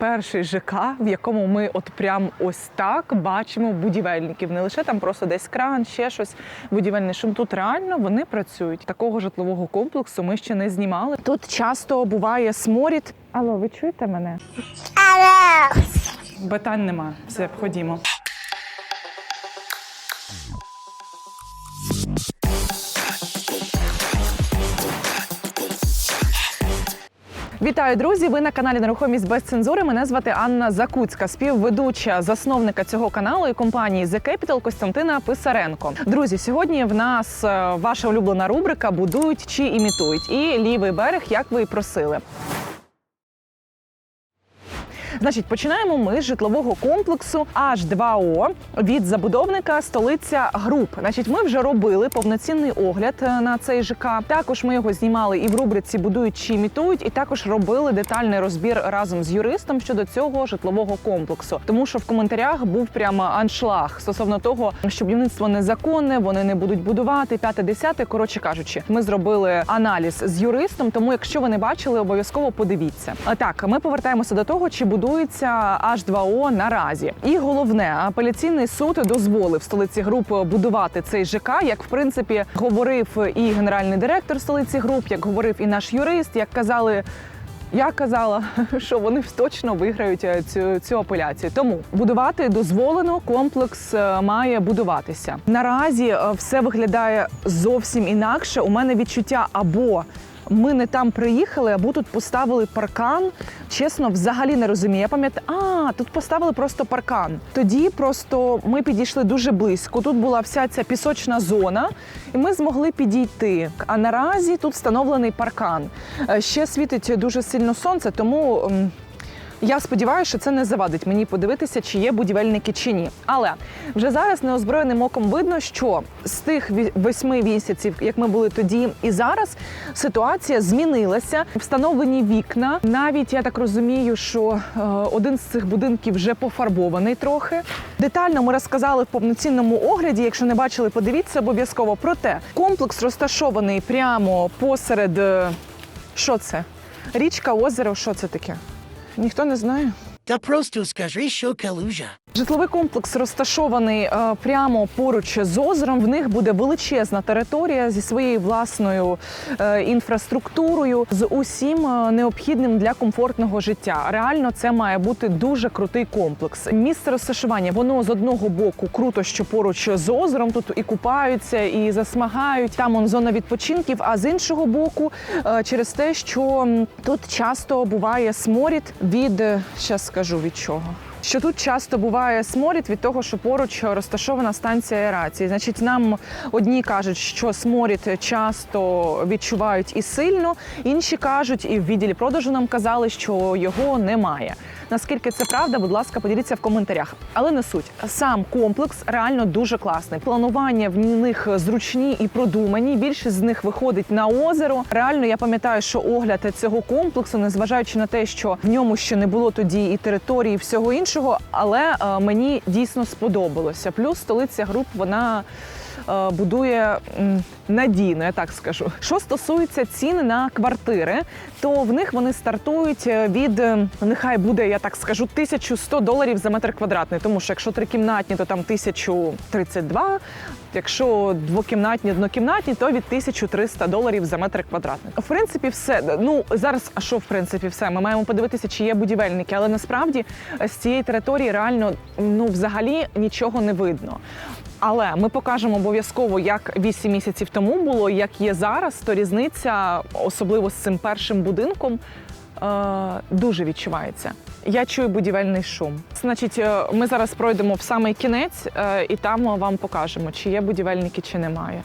перший ЖК, в якому ми от прям ось так бачимо будівельників. Не лише там просто десь кран, ще щось будівельне шум. Тут реально вони працюють. Такого житлового комплексу ми ще не знімали. Тут часто буває сморід. Алло, ви чуєте мене? Алло. Питань нема. Все, ходімо. Вітаю, друзі! Ви на каналі Нерухомість без цензури. Мене звати Анна Закуцька, співведуча засновника цього каналу і компанії The Capital Костянтина Писаренко. Друзі, сьогодні в нас е, ваша улюблена рубрика Будують чи імітують. І лівий берег, як ви і просили. Значить, починаємо ми з житлового комплексу H2O від забудовника столиця груп. Значить, ми вже робили повноцінний огляд е, на цей ЖК. Також ми його знімали і в рубриці Будують чи імітують, і також робили детальний розбір разом з юристом щодо цього житлового комплексу. Тому що в коментарях був прямо аншлаг стосовно того, що будівництво незаконне, вони не будуть будувати п'яте, десяте. Коротше кажучи, ми зробили аналіз з юристом. Тому, якщо ви не бачили, обов'язково подивіться. А так, ми повертаємося до того, чи будується H2O наразі. І головне, апеляційний суд дозволив столиці груп будувати цей ЖК, як в принципі говорив і генеральний директор столиці груп, як говорив і наш юрист, як казали. Я казала, що вони точно виграють е, цю, цю апеляцію. Тому будувати дозволено, комплекс е, має будуватися. Наразі е, все виглядає зовсім інакше. У мене відчуття або ми не там приїхали, або тут поставили паркан. Чесно, взагалі не розумію. Я пам'ятаю, а тут поставили просто паркан. Тоді просто ми підійшли дуже близько. Тут була вся ця пісочна зона, і ми змогли підійти. А наразі тут встановлений паркан. Е, Ще світить дуже сильно сонце, тому. Я сподіваюся, що це не завадить мені подивитися, чи є будівельники чи ні. Але вже зараз неозброєним оком видно, що з тих восьми місяців, як ми були тоді і зараз, ситуація змінилася. Встановлені вікна. Навіть я так розумію, що е, один з цих будинків вже пофарбований трохи. Детально ми розказали в повноцінному огляді. Якщо не бачили, подивіться обов'язково. Проте комплекс розташований прямо посеред. е, Що це? Річка, озеро, що це таке? Ніхто не знає. Та просто скажи, що калюжа. Житловий комплекс розташований е, прямо поруч з озером. В них буде величезна територія зі своєю власною е, інфраструктурою, з усім е, необхідним для комфортного життя. Реально, це має бути дуже крутий комплекс. Місце розташування воно з одного боку круто, що поруч з озером тут і купаються, і засмагають. Там он зона відпочинків. А з іншого боку, е, через те, що тут часто буває сморід від зараз скажу від чого. Що тут часто буває сморід від того, що поруч розташована станція аерації. Значить, нам одні кажуть, що сморід часто відчувають і сильно, інші кажуть, і в відділі продажу нам казали, що його немає. Наскільки це правда, будь ласка, поділіться в коментарях. Але не суть. Сам комплекс реально дуже класний. Планування в них зручні і продумані. Більшість з них виходить на озеро. Реально, я пам'ятаю, що огляд цього комплексу, незважаючи на те, що в ньому ще не було тоді і території, і всього іншого, але е, мені дійсно сподобалося. Плюс столиця груп вона. Е, Будує надійно, я так скажу. Що стосується цін на квартири, то в них вони стартують е, від е, нехай буде, я так скажу, 1100 доларів за метр квадратний. Тому що якщо трикімнатні, то там 1032, Якщо двокімнатні, однокімнатні, то від 1300 доларів за метр квадратний. В принципі, все. Ну зараз, а що в принципі, все? Ми маємо подивитися, чи є будівельники, але насправді з цієї території реально ну взагалі нічого не видно. Але ми покажемо обов'язково, як 8 місяців тому було, як є зараз, то різниця, особливо з цим першим будинком, е, дуже відчувається. Я чую будівельний шум. Значить, е, ми зараз пройдемо в самий кінець е, і там вам покажемо, чи є будівельники, чи немає.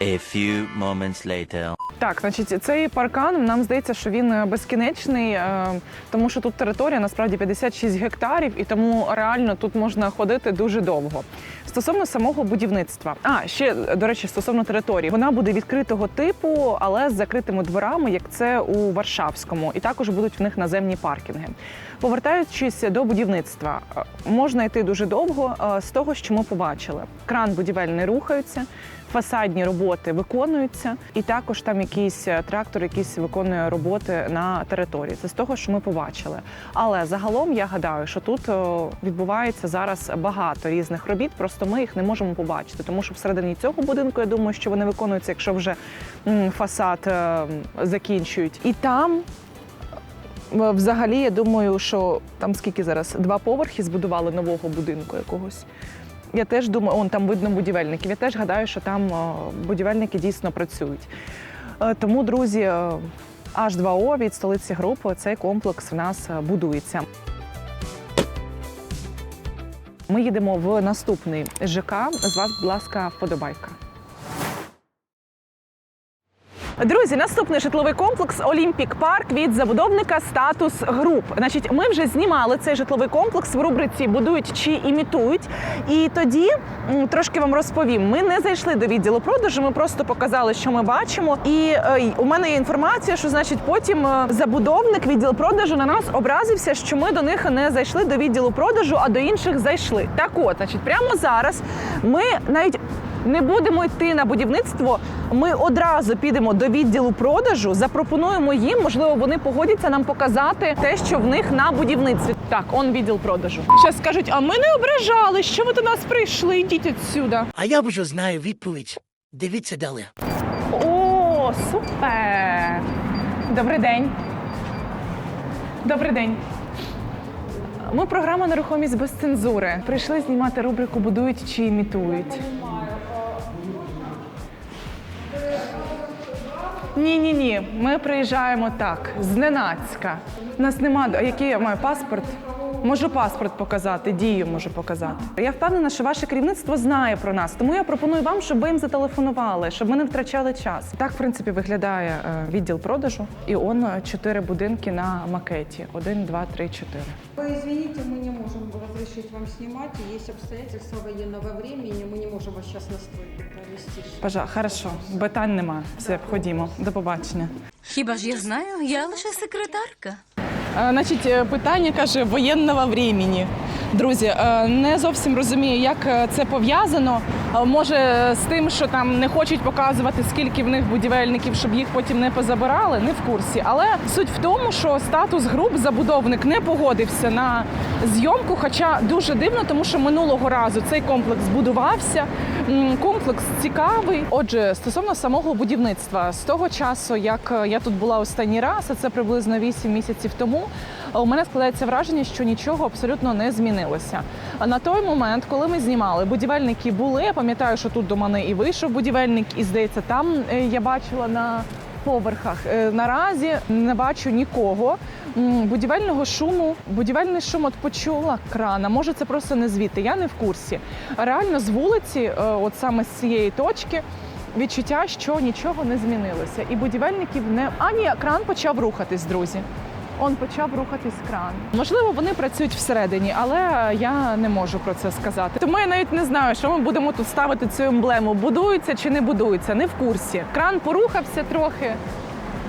A few moments later. Так, значить, цей паркан нам здається, що він е, безкінечний, е, тому що тут територія насправді 56 гектарів, і тому реально тут можна ходити дуже довго. Стосовно самого будівництва, а ще до речі, стосовно території, вона буде відкритого типу, але з закритими дворами, як це у Варшавському, і також будуть в них наземні паркінги. Повертаючись до будівництва, е, можна йти дуже довго з того, що ми побачили. Кран будівельний рухається. Фасадні роботи виконуються, і також там якийсь е, трактор, якийсь виконує роботи на території. Це з того, що ми побачили. Але загалом я гадаю, що тут відбувається зараз багато різних робіт. Просто ми їх не можемо побачити, тому що всередині цього будинку я думаю, що вони виконуються, якщо вже фасад е, закінчують, і там. е, Взагалі, я думаю, що там скільки зараз два поверхи збудували нового будинку якогось. Я теж думаю, он там видно будівельників. Я теж гадаю, що там е, будівельники дійсно працюють. Е, Тому, друзі, е, H2O від столиці групи цей комплекс в нас будується. Ми їдемо в наступний ЖК. З вас, будь ласка, вподобайка. Друзі, наступний житловий комплекс Олімпік Парк від забудовника Статус Груп. Значить, ми вже знімали цей житловий комплекс в рубриці Будують чи імітують. І тоді трошки вам розповім. Ми не зайшли до відділу продажу. Ми просто показали, що ми бачимо. І е, у мене є інформація, що значить потім е, забудовник відділ продажу на нас образився, що ми до них не зайшли до відділу продажу, а до інших зайшли. Так, от, значить, прямо зараз ми навіть не будемо йти на будівництво. Ми одразу підемо до відділу продажу, запропонуємо їм, можливо, вони погодяться нам показати те, що в них на будівництві. Так, он відділ продажу. Зараз скажуть, а ми не ображали, що ви до нас прийшли? Йдіть відсюди. А я вже знаю відповідь. Дивіться далі. О, супер! Добрий день. Добрий день. Ми програма Нерухомість без цензури. Прийшли знімати рубрику Будують чи імітують. Ні, ні, ні. Ми приїжджаємо так, зненацька. У нас нема. Який я маю паспорт? Можу паспорт показати, дію можу показати. Я впевнена, що ваше керівництво знає про нас, тому я пропоную вам, щоб ви їм зателефонували, щоб ми не втрачали час. Так, в принципі, виглядає е, відділ продажу, і он е, чотири будинки на макеті: один, два, три, чотири. Вы извините, мы не можем разрешить вам снимать. и Есть обстоятельства военного времени, мы не можем вас сейчас на стройку провести. Пожа, хорошо, питань нема. Все, ходімо. До побачення. Хіба ж я знаю? Я лише секретарка. Е, Значить, е, питання каже воєнного времени. Друзі, е, не зовсім розумію, як е, це пов'язано. Е, Може, з тим, що там не хочуть показувати, скільки в них будівельників, щоб їх потім не позабирали, не в курсі. Але суть в тому, що статус груп забудовник не погодився на зйомку. Хоча дуже дивно, тому що минулого разу цей комплекс будувався. Комплекс цікавий. Отже, стосовно самого будівництва, з того часу, як я тут була останній раз, а це приблизно 8 місяців тому, у мене складається враження, що нічого абсолютно не змінилося. На той момент, коли ми знімали, будівельники були. Я пам'ятаю, що тут до мене і вийшов будівельник, і здається, там е, я бачила на поверхах. Е, Наразі не бачу нікого. Будівельного шуму, будівельний шум от почула крана. Може, це просто не звідти. Я не в курсі. Реально з вулиці, е, от саме з цієї точки. Відчуття, що нічого не змінилося, і будівельників не а ні, кран почав рухатись, друзі. Он почав рухатись кран. Можливо, вони працюють всередині, але я не можу про це сказати. Тому я навіть не знаю, що ми будемо тут ставити цю емблему. Будується чи не будується, не в курсі. Кран порухався трохи.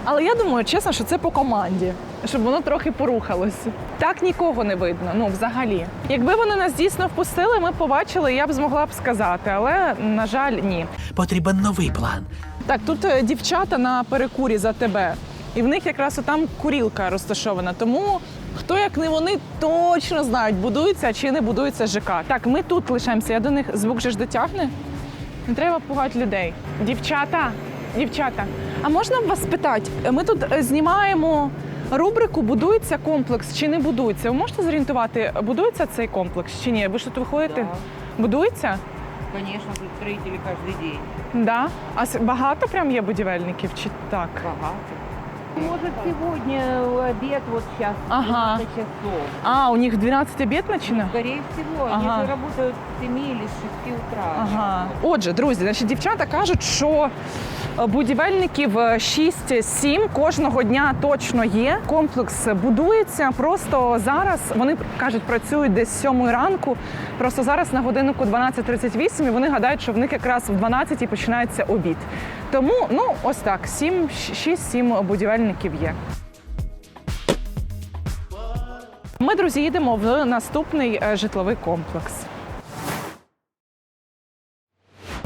Але я думаю, чесно, що це по команді, щоб воно трохи порухалося. Так нікого не видно. Ну, взагалі. Якби вони нас дійсно впустили, ми побачили, я б змогла б сказати, але на жаль, ні. Потрібен новий план. Так, тут е, дівчата на перекурі за тебе. І в них якраз там курілка розташована. Тому хто як не вони точно знають, будується чи не будується ЖК. Так, ми тут лишаємося. Я до них звук же ж дотягне. Не треба пугати людей. Дівчата, дівчата, а можна вас спитати? Ми тут е, знімаємо рубрику Будується комплекс чи не будується. Ви можете зорієнтувати, будується цей комплекс чи ні? Ви що тут виходите? Будується? Конечно, тут строители каждый день. Да. А багато прям є будівельників чи так? Богато. Может, сегодня обед вот сейчас, Ага. 12 часов. А, у них 12 обед починає? Скорее всего, Ага. они же работают с 7 или с 6 утра. Ага. Отже, друзі, значить, дівчата кажуть, що будівельників е, 6-7 кожного дня точно є. Комплекс будується. Просто зараз вони кажуть, працюють десь з 7 ранку. Просто зараз на годиннику 12.38 і вони гадають, що в них якраз в 12 починається обід. Тому, ну ось так, 7, 6-7 будівельників є. Ми, друзі, їдемо в наступний е, житловий комплекс.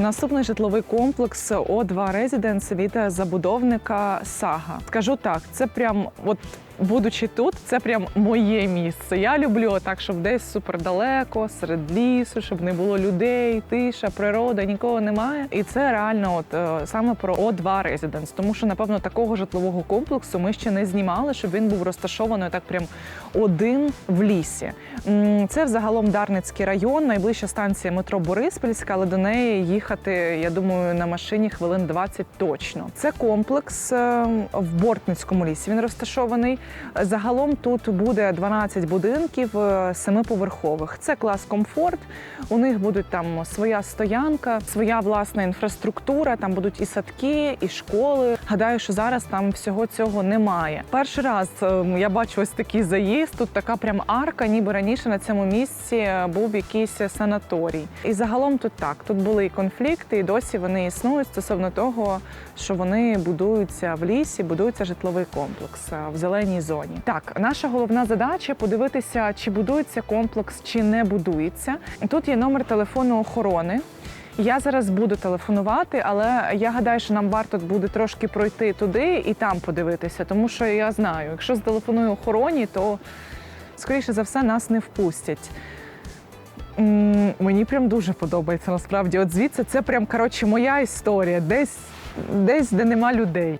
Наступний житловий комплекс О2 Residence від забудовника Сага. Скажу так, це прям от. Будучи тут, це прям моє місце. Я люблю так, щоб десь супер далеко, серед лісу, щоб не було людей, тиша, природа, нікого немає. І це реально, от е, саме про О2 Residence. Тому що, напевно, такого житлового комплексу ми ще не знімали, щоб він був розташований так прям один в лісі. Це взагалом Дарницький район, найближча станція метро Бориспільська, але до неї їхати, я думаю, на машині хвилин 20 точно. Це комплекс е, в Бортницькому лісі. Він розташований. Загалом тут буде 12 будинків е, семиповерхових. Це клас комфорт. У них будуть там своя стоянка, своя власна інфраструктура. Там будуть і садки, і школи. Гадаю, що зараз там всього цього немає. Перший раз е, я бачу ось такий заїзд. Тут така прям арка, ніби раніше на цьому місці був якийсь санаторій. І загалом тут так. Тут були і конфлікти, і досі вони існують стосовно того, що вони будуються в лісі, будується житловий комплекс в зеленій зоні. Так, наша головна задача подивитися, чи будується комплекс, чи не будується. Тут є номер телефону охорони. Я зараз буду телефонувати, але я гадаю, що нам варто буде трошки пройти туди і там подивитися, тому що я знаю, якщо зателефоную охороні, то скоріше за все нас не впустять. М, Мені прям дуже подобається насправді. От звідси це прям коротше моя історія, десь, десь де нема людей.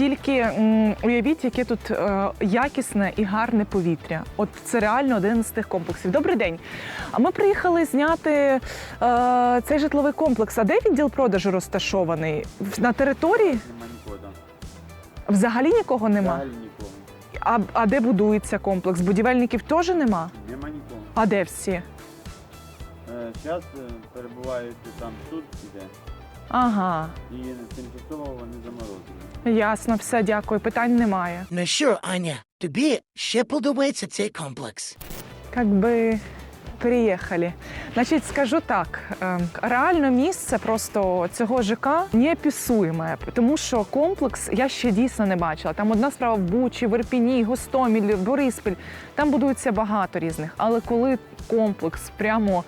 Тільки уявіть, яке тут е, якісне і гарне повітря. От це реально один з тих комплексів. Добрий день. А ми приїхали зняти е, цей житловий комплекс. А де відділ продажу розташований? На території? Взагалі нікого нема. Взагалі нікого. А, а де будується комплекс? Будівельників теж нема? Нема нікого. А де всі? Зараз перебувають там суд іде, Ага, і тимчасово вони заморозили. ясно, все, дякую. Питань немає. Ну що, Аня, тобі ще подобається цей комплекс? Как би приїхали. Значить, скажу так: е, реально місце просто цього ЖК неописуєме, тому що комплекс я ще дійсно не бачила. Там одна справа в Бучі, в Ірпіні, Гостомілі, Бориспіль. Там будується багато різних. Але коли комплекс прямо.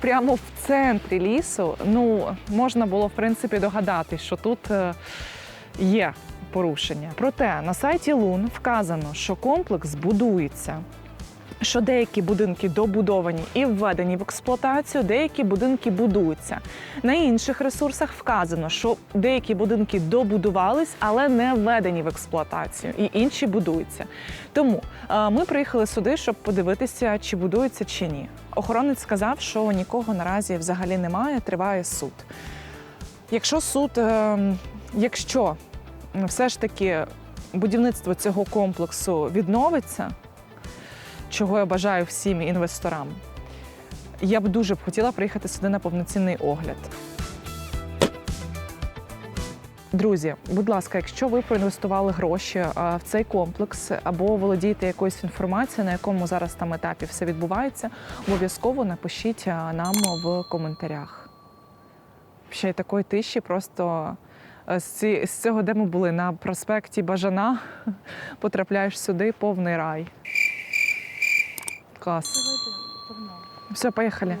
Прямо в центрі лісу, ну можна було в принципі догадатись, що тут е, є порушення. Проте на сайті Лун вказано, що комплекс будується що деякі будинки добудовані і введені в експлуатацію, деякі будинки будуються. На інших ресурсах вказано, що деякі будинки добудувались, але не введені в експлуатацію, і інші будуються. Тому е, ми приїхали сюди, щоб подивитися, чи будується чи ні. Охоронець сказав, що нікого наразі взагалі немає, триває суд. Якщо суд, е, якщо все ж таки будівництво цього комплексу відновиться, чого я бажаю всім інвесторам. Я б дуже б хотіла приїхати сюди на повноцінний огляд. Друзі, будь ласка, якщо ви проінвестували гроші в цей комплекс або володієте якоюсь інформацією, на якому зараз там етапі все відбувається, обов'язково напишіть нам в коментарях. Ще й такої тиші просто з цього, де ми були, на проспекті Бажана, потрапляєш сюди, повний рай. Клас. Все, поїхали.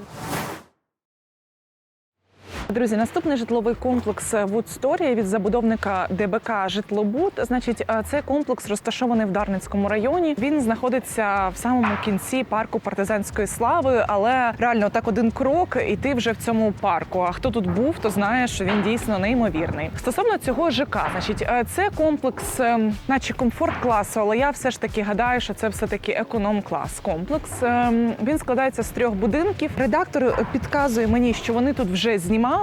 Друзі, наступний житловий комплекс Story від забудовника ДБК Житлобуд. Значить, цей комплекс розташований в Дарницькому районі. Він знаходиться в самому кінці парку партизанської слави, але реально так один крок, і ти вже в цьому парку. А хто тут був, то знає, що він дійсно неймовірний. Стосовно цього ЖК, значить, це комплекс, е, наче комфорт класу, але я все ж таки гадаю, що це все таки економ клас комплекс. Е, Він складається з трьох будинків. Редактор підказує мені, що вони тут вже знімали.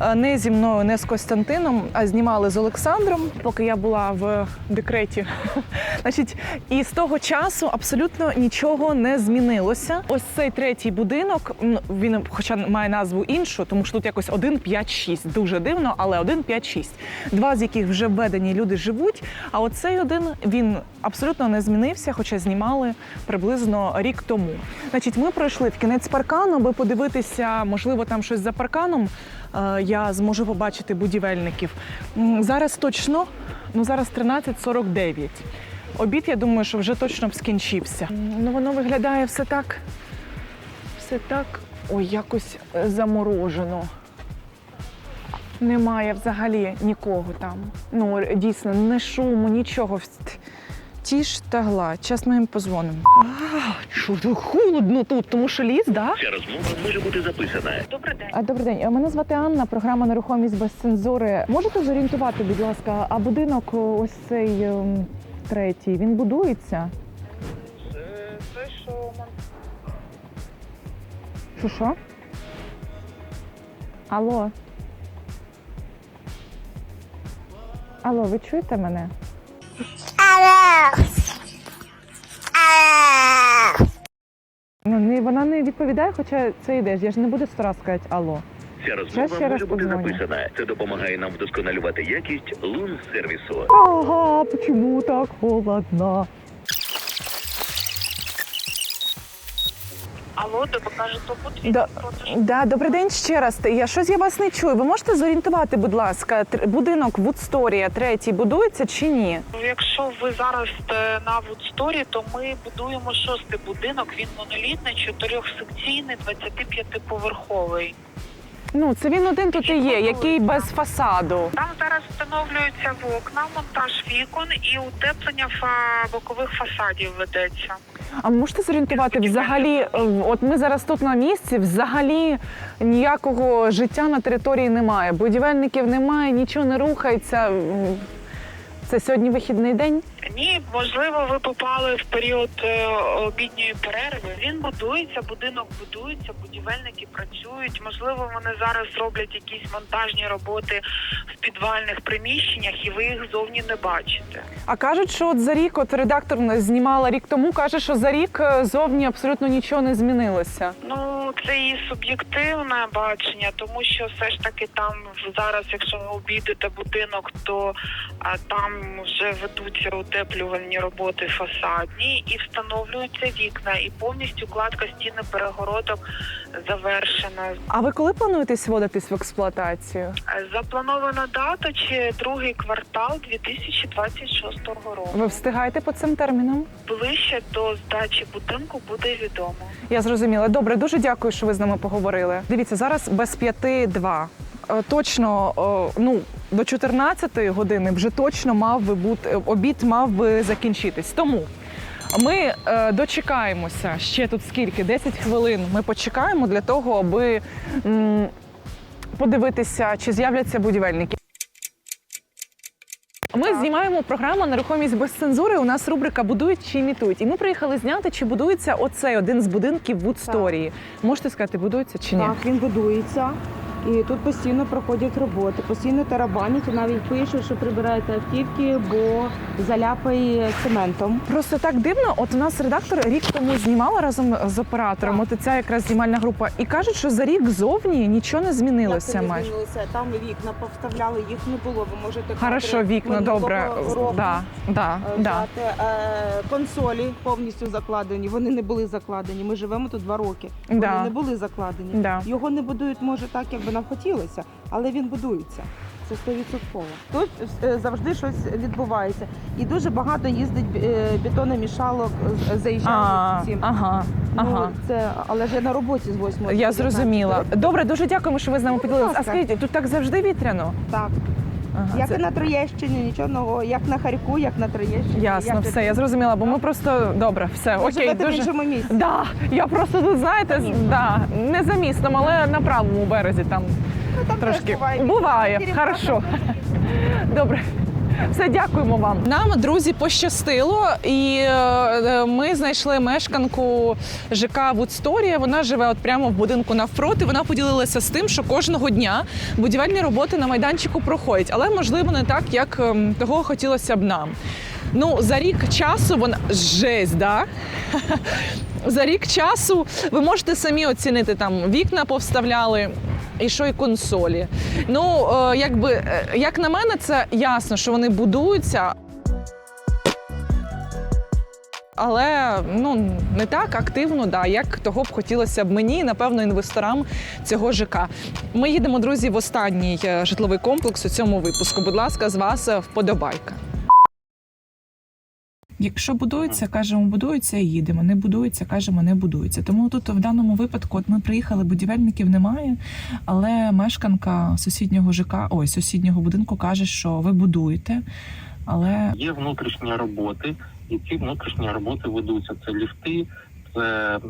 Е, Не зі мною, не з Костянтином, а знімали з Олександром, поки я була в декреті. Значить, і з того часу абсолютно нічого не змінилося. Ось цей третій будинок, він, хоча має назву іншу, тому що тут якось 1, 5, 6. Дуже дивно, але 1, 5, 6. Два з яких вже введені люди живуть. А оцей один він абсолютно не змінився, хоча знімали приблизно рік тому. Значить, ми пройшли в кінець паркану, аби подивитися, можливо, там щось за парканом. Е, Я зможу побачити будівельників. Зараз точно, ну зараз 13.49. Обід, я думаю, що вже точно б скінчився. Ну воно виглядає все так. Все так Ой, якось е, заморожено. Немає взагалі нікого там. Ну, дійсно, не шуму, нічого. Тіш та гладь. Зараз ми їм позвонимо. Що тут холодно тут, тому що ліс, так? Да? Ця розмова може бути записана. Добрий А, Добрий день. Мене звати Анна, програма Нерухомість без цензури. Можете зорієнтувати, будь ласка, а будинок ось цей ем, третій, він будується? Що що? Алло. Алло, ви чуєте мене? Ну, не, вона не відповідає, хоча це йдеш. Я ж не буду сто раз сказати алло. Ця розмова ще раз може бути подзвоню. записана. Це допомагає нам вдосконалювати якість лун сервісу. Ага, почему так холодно? Де покаже то потрібно Да, да, добрий день ще раз. Я щось я вас не чую. Ви можете зорієнтувати, будь ласка, тр- будинок Вудсторія третій будується чи ні? Якщо ви зараз е, на Вудсторі, то ми будуємо шостий будинок. Він монолітний, чотирьохсекційний, 25-поверховий. Ну, це він один тут і є, який без фасаду. Там зараз встановлюються вікна, монтаж вікон і утеплення фа- бокових фасадів ведеться. А можете зорієнтувати взагалі? е, От ми зараз тут на місці, взагалі ніякого життя на території немає. Будівельників немає, нічого не рухається. М, Це сьогодні вихідний день. Ні, можливо, ви попали в період е, обідньої перерви. Він будується, будинок будується, будівельники працюють. Можливо, вони зараз роблять якісь монтажні роботи в підвальних приміщеннях, і ви їх зовні не бачите. А кажуть, що от за рік, от редактор нас знімала рік тому, каже, що за рік е, зовні абсолютно нічого не змінилося. Ну, це і суб'єктивне бачення, тому що все ж таки там зараз, якщо ви обійдете будинок, то а, там вже ведуться утеплювальні роботи фасадні і встановлюються вікна, і повністю кладка стіни перегородок завершена. А ви коли плануєтесь вводитись в експлуатацію? Е, Запланована дата чи другий квартал 2026 року. Ви встигаєте по цим термінам? Ближче до здачі будинку буде відомо. Я зрозуміла. Добре, дуже дякую, що ви з нами поговорили. Дивіться, зараз без п'яти два. Е, Точно, е, ну до 14 години вже точно мав би бути обід, мав би закінчитись. Тому ми е, дочекаємося ще тут скільки? 10 хвилин. Ми почекаємо для того, аби м, подивитися, чи з'являться будівельники. Ми знімаємо програму Нерухомість без цензури. У нас рубрика Будують чи імітують. І ми приїхали зняти, чи будується оцей один з будинків в Вудсторії. Можете сказати, будується чи ні? Так, він будується. І тут постійно проходять роботи, постійно тарабанять і навіть пишуть, що прибираєте автівки, бо заляпає цементом. Просто так дивно. От у нас редактор рік тому знімала разом з оператором. От ця якраз знімальна група, і кажуть, що за рік зовні нічого не змінилося. Як не майже. змінилося? Там вікна повставляли, їх не було. Ви можете Хорошо, вікна, добре. року, Да, да, е, да. Е, Консолі повністю закладені. Вони не були закладені. Ми живемо тут два роки. Да. Вони не були закладені. Да. Його не будують, може, так, як би нам хотілося, але він будується. Це стовідсотково. Тут е, завжди щось відбувається. І дуже багато їздить бетономішалок, заїжджають всім. ага, ага. Ну, це, але ж я на роботі з 8 Я зрозуміла. Добре, дуже дякуємо, що ви з нами поділилися. А скажіть, тут так завжди вітряно? Так. Ага, Як це- і на Троєщині, нічого нового, як на Харку, як на Троєщині. Ясно, як все, я зрозуміла, бо ми просто добре, все, Ви окей, живете в іншому місці. Да, я просто тут, знаєте, да, не за містом, але на правому березі там Ну, там трошки буває. буває. Хорошо. Добре. Все, дякуємо вам. Нам, друзі, пощастило, і е, е, ми знайшли мешканку ЖК Вудсторія. Вона живе от прямо в будинку навпроти. Вона поділилася з тим, що кожного дня будівельні роботи на майданчику проходять, але можливо не так, як ем, того хотілося б нам. Ну, за рік часу вона жесть, да? За рік часу ви можете самі оцінити там вікна повставляли. І що і консолі. Ну, е, якби, е, як на мене, це ясно, що вони будуються. Але ну не так активно, да, як того б хотілося б мені, напевно, інвесторам цього ЖК. Ми їдемо, друзі, в останній е, житловий комплекс у цьому випуску. Будь ласка, з вас вподобайка. Якщо будується, кажемо, будується і їдемо. Не будується, кажемо, не будується. Тому тут в даному випадку, от ми приїхали, будівельників немає, але мешканка сусіднього ЖК, ой, сусіднього будинку каже, що ви будуєте. Але Є внутрішні роботи, і ці внутрішні роботи ведуться. Це ліфти, це е,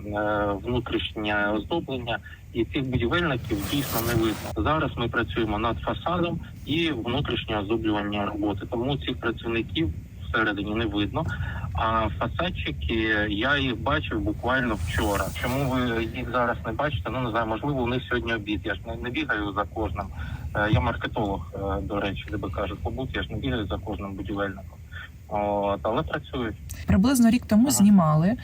внутрішнє оздоблення, і цих будівельників дійсно не видно. Зараз ми працюємо над фасадом і внутрішнє оздоблювання роботи. Тому цих працівників всередині не видно. А фасадчики я їх бачив буквально вчора. Чому ви їх зараз не бачите? Ну не знаю, можливо, у них сьогодні обід. Я ж не, не бігаю за кожним. Е, Я маркетолог, е, до речі, де би кажуть, побут, я ж не бігаю за кожним будівельником. От, але працюють. приблизно рік тому Ага. знімали е,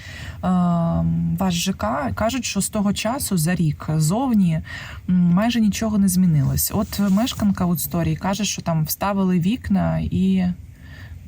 ваш ЖК. Кажуть, що з того часу за рік зовні майже нічого не змінилось. От мешканка у історії каже, що там вставили вікна і.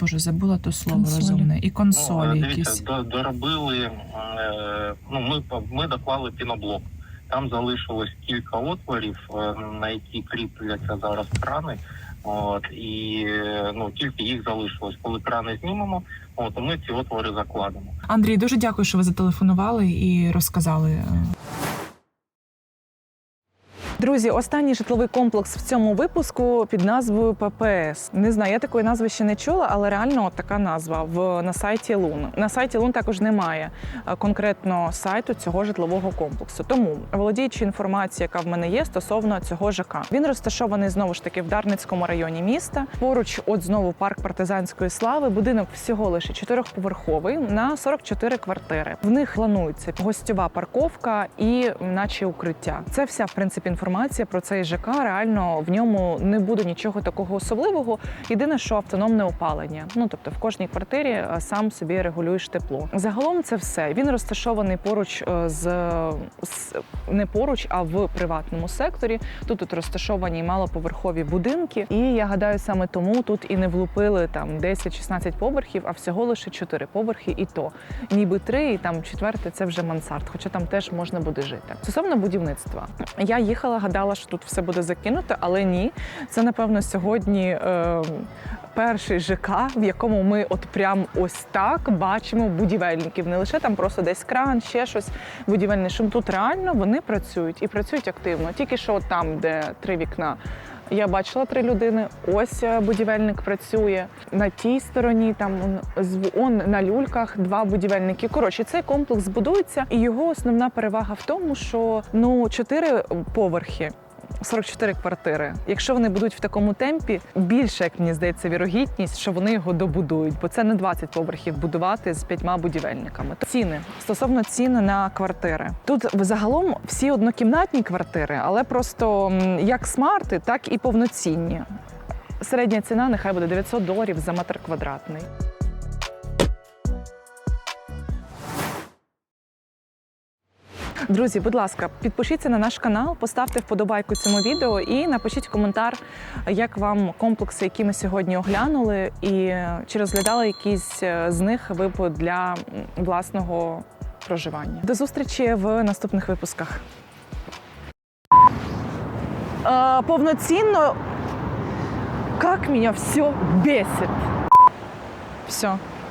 Боже, забула то слово Консолі. розумне. І Ну, консолі якісь. дивіться, до- доробили. е, Ну, ми ми доклали піноблок. Там залишилось кілька отворів, е, на які кріпляться зараз крани. От і е, ну тільки їх залишилось. Коли крани знімемо, от ми ці отвори закладемо. Андрій, дуже дякую, що ви зателефонували і розказали. Друзі, останній житловий комплекс в цьому випуску під назвою ППС. Не знаю, я такої назви ще не чула, але реально от така назва в на сайті Лун. На сайті Лун також немає е, конкретно сайту цього житлового комплексу. Тому володіючи інформацією, яка в мене є стосовно цього ЖК, він розташований знову ж таки в Дарницькому районі міста. Поруч, от знову парк партизанської слави. Будинок всього лише чотирьохповерховий на 44 квартири. В них планується гостьова парковка і наче укриття. Це вся в принципі інформація про цей ЖК. Реально в ньому не буде нічого такого особливого. Єдине, що автономне опалення. Ну тобто в кожній квартирі е, сам собі регулюєш тепло. Загалом це все. Він розташований поруч е, з не поруч, а в приватному секторі. Тут тут розташовані малоповерхові будинки. І я гадаю, саме тому тут і не влупили там 10-16 поверхів, а всього лише 4 поверхи, і то ніби 3, і там четверте це вже мансард, хоча там теж можна буде жити. Стосовно будівництва, я їхала, гадала, що тут все буде закинуто, але ні. Це напевно сьогодні. Е, Перший ЖК, в якому ми от прям ось так бачимо будівельників. Не лише там просто десь кран, ще щось будівельне шум. Тут реально вони працюють і працюють активно. Тільки що там, де три вікна, я бачила три людини. Ось е, будівельник працює на тій стороні. Там он на люльках два будівельники. Коротше, цей комплекс будується, і його основна перевага в тому, що ну чотири поверхи. 44 квартири. Якщо вони будуть в такому темпі, більше, як мені здається, вірогідність, що вони його добудують, бо це не 20 поверхів будувати з п'ятьма будівельниками. Ціни стосовно цін на квартири. Тут загалом всі однокімнатні квартири, але просто як смарти, так і повноцінні. Середня ціна нехай буде 900 доларів за метр квадратний. Друзі, будь ласка, підпишіться на наш канал, поставте вподобайку цьому відео і напишіть коментар, як вам комплекси, які ми сьогодні оглянули, і чи розглядали якісь е, з них ви б для власного проживання. До зустрічі в наступних випусках. Е, повноцінно, як мене все бесить. Все.